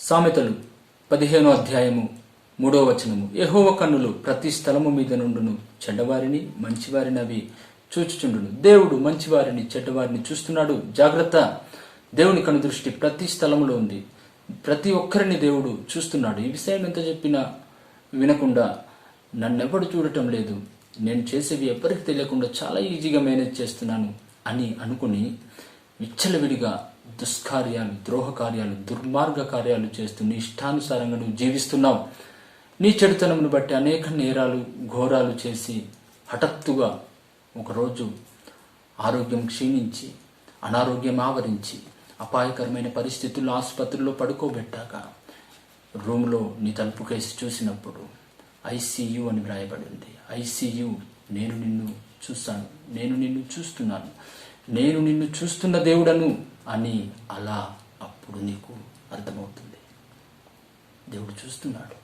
సామెతలు. పదిహేనో అధ్యాయము మూడో వచనము. ఎహోవ కన్నులు ప్రతి స్థలము మీద నుండును చెడ్డవారిని మంచివారిని అవి చూచుచుండును. దేవుడు మంచివారిని చెడ్డవారిని చూస్తున్నాడు. జాగ్రత్త. దేవుని కను దృష్టి ప్రతి స్థలములో ఉంది. ప్రతి ఒక్కరిని దేవుడు చూస్తున్నాడు. ఈ విషయం ఎంత చెప్పినా వినకుండా నన్నెవడు చూడటం లేదు. నేను చేసేవి ఎవరికి తెలియకుండా చాలా ఈజీగా మేనేజ్ చేస్తున్నాను అని అనుకుని విచ్చలవిడిగా దుష్కార్యాలు ద్రోహ కార్యాలు దుర్మార్గ కార్యాలు చేస్తూ నీ ఇష్టానుసారంగా నువ్వు జీవిస్తున్నావు. నీ చెడుతనమును బట్టి అనేక నేరాలు ఘోరాలు చేసి హఠాత్తుగా ఒకరోజు ఆరోగ్యం క్షీణించి అనారోగ్యం ఆవరించి అపాయకరమైన పరిస్థితుల్లో ఆసుపత్రిలో పడుకోబెట్టాక రూమ్లో నీ తలుపు కేసి చూసినప్పుడు ఐసీయు అని వ్రాయబడింది. ఐసీయు నేను నిన్ను చూస్తాను నేను నిన్ను చూస్తున్నాను. నేను నిన్ను చూస్తున్న దేవుడను అని అలా అప్పుడు నీకు అర్థమవుతుంది. దేవుడు చూస్తున్నాడు.